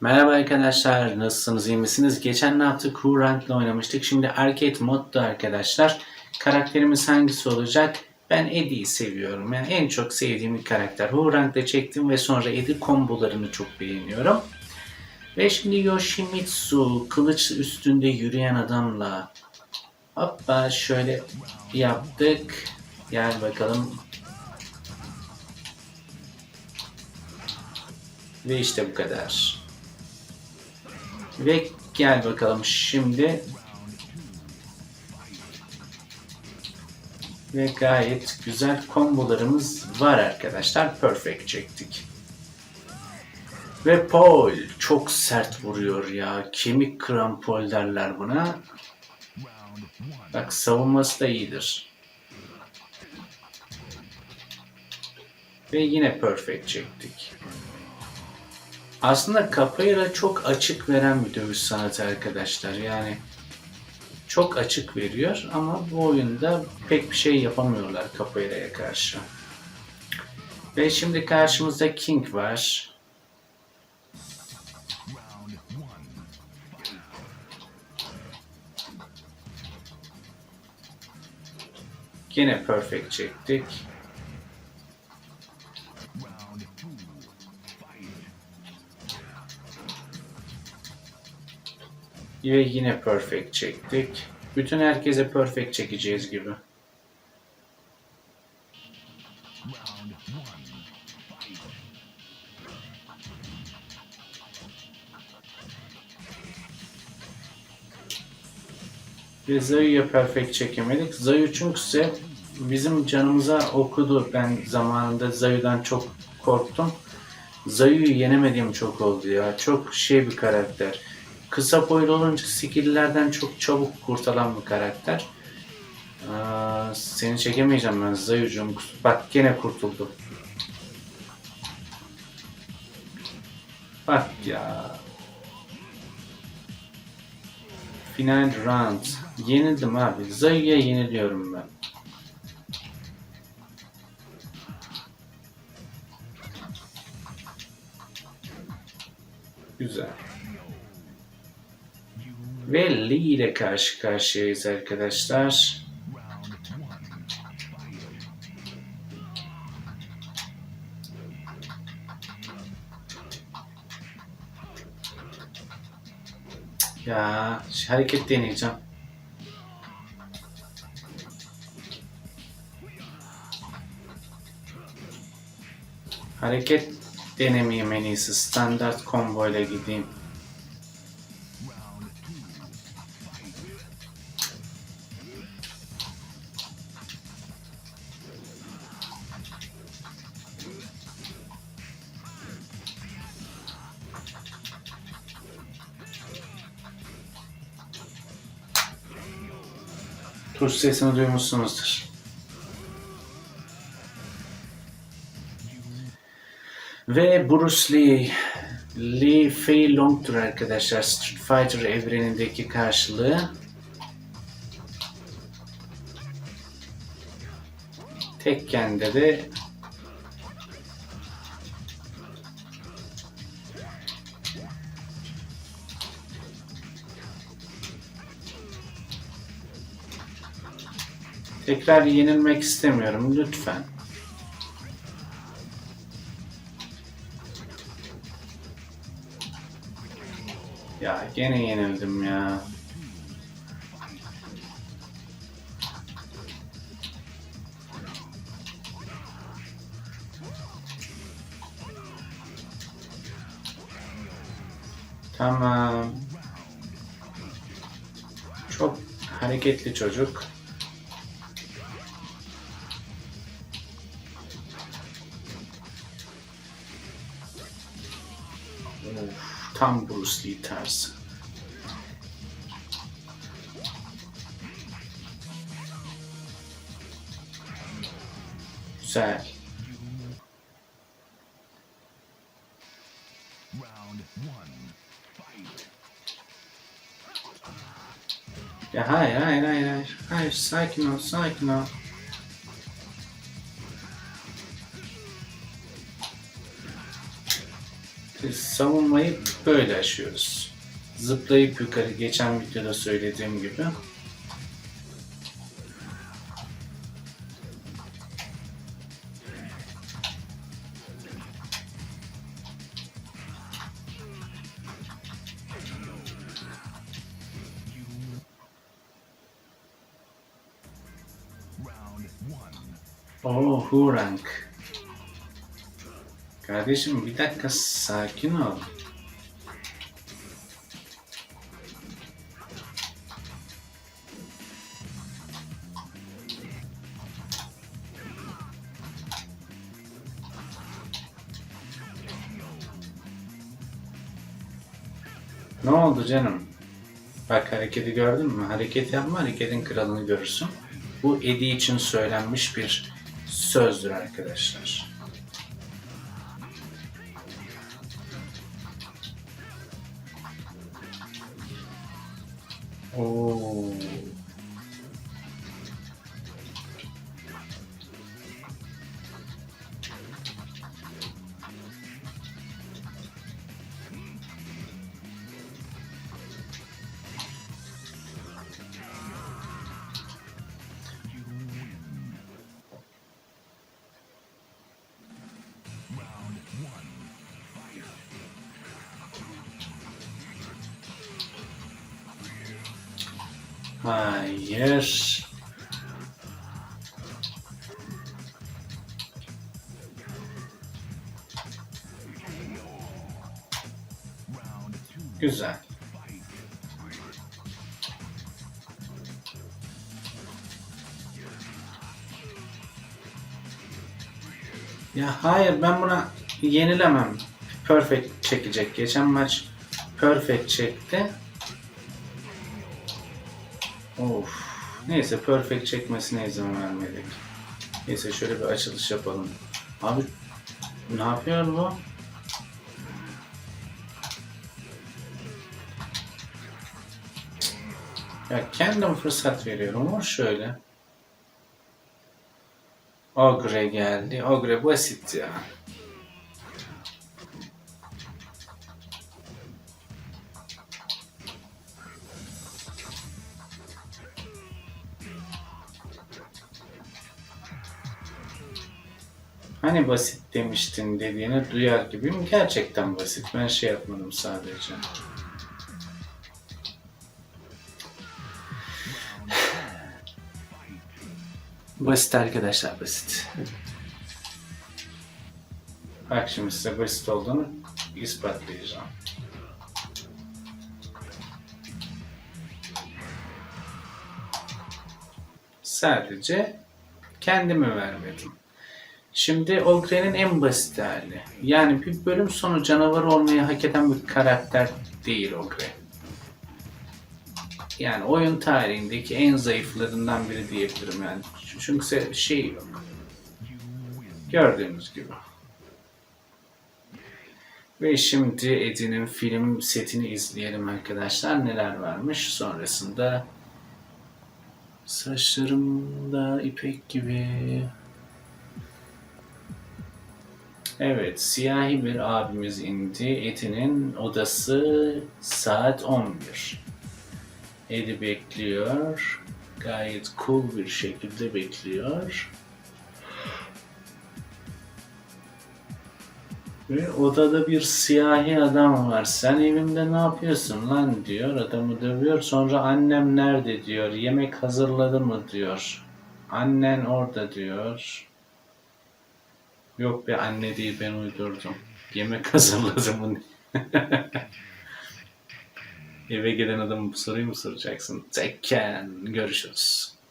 Merhaba arkadaşlar, nasılsınız, iyi misiniz? Geçen ne yaptık? Who Rank'la oynamıştık. Şimdi Arcade modda arkadaşlar. Karakterimiz hangisi olacak? Ben Eddie'yi seviyorum. Yani en çok sevdiğim bir karakter. Who Rank'la çektim ve sonra Eddie kombolarını çok beğeniyorum. Ve şimdi Yoshimitsu, kılıç üstünde yürüyen adamla. Hoppa şöyle yaptık. Gel bakalım. Ve işte bu kadar. Ve gel bakalım şimdi. Ve gayet güzel kombolarımız var arkadaşlar. Perfect çektik. Ve Paul çok sert vuruyor ya. Kemik kıran Paul derler buna. Bak savunması da iyidir. Ve yine perfect çektik. Aslında Capoeira çok açık veren bir dövüş sanatı arkadaşlar. Yani çok açık veriyor ama bu oyunda pek bir şey yapamıyorlar Capoeira'ya karşı. Ve şimdi karşımızda King var. Yine perfect çektik. Ve yine perfect çektik. Bütün herkese perfect çekeceğiz gibi. Ve Zayu'ya perfect çekemedik. Zayu çünkü bizim canımıza okudu. Ben zamanında Zayu'dan çok korktum. Zayu'yu yenemediğim çok oldu ya. Çok şey bir karakter. Kısa boylu olunca skill'lerden çok çabuk kurtulan bir karakter. Aa, seni çekemeyeceğim ben Zayu'cum. Bak gene kurtuldu. Bak ya. Final round. Yenildim abi. Zayu'ya yeniliyorum ben. Güzel. Ve Lee ile karşı karşıyayız arkadaşlar. Ya hareket deneyeceğim. Hareket denemeyeyim en iyisi. Standart combo ile gideyim. Tuş sesini duymuşsunuzdur. Ve Bruce Lee, Lee Fei Long'tur arkadaşlar. Street Fighter evrenindeki karşılığı. Tekken'de de tekrar yenilmek istemiyorum lütfen. Ya gene yenildim ya. Tamam. Çok hareketli çocuk. Tam Bruce Lee tarzı. Güzel. Ya hayır hayır hayır hayır. Hayır sakin ol sakin ol. Savunmayı böyle aşıyoruz. Zıplayıp yukarı geçen videoda söylediğim gibi. Oo Hurank. Kardeşim bir dakika sakin ol. Ne oldu canım? Bak hareketi gördün mü? Hareket yapma, hareketin kralını görürsün. Bu Eddie için söylenmiş bir sözdür arkadaşlar. 오. Hayır. Güzel. Ya hayır ben buna yenilemem. Perfect çekecek. Geçen maç perfect çekti. Of. Neyse perfect çekmesine izin vermedik. Neyse şöyle bir açılış yapalım. Abi ne yapıyor bu? Ya kendim fırsat veriyorum ama şöyle. Ogre geldi. Ogre basit ya. Hani basit demiştin dediğini duyar gibiyim. Gerçekten basit. Ben şey yapmadım sadece. Basit arkadaşlar basit. Bak şimdi size basit olduğunu ispatlayacağım. Sadece kendimi vermedim. Şimdi Ogre'nin en basit hali. Yani bir bölüm sonu canavar olmayı hak eden bir karakter değil Ogre. Yani oyun tarihindeki en zayıflarından biri diyebilirim yani. Çünkü şey yok. Gördüğünüz gibi. Ve şimdi Eddie'nin film setini izleyelim arkadaşlar. Neler varmış. Sonrasında saçlarımda ipek gibi Evet, siyahi bir abimiz indi. Eti'nin odası saat 11. Edi bekliyor. Gayet cool bir şekilde bekliyor. Ve odada bir siyahi adam var. Sen evimde ne yapıyorsun lan diyor. Adamı dövüyor. Sonra annem nerede diyor. Yemek hazırladı mı diyor. Annen orada diyor. Yok be anne değil ben uydurdum. Yemek hazırladım mı? Eve gelen adamı bu soruyu mu soracaksın? Tekken. Görüşürüz.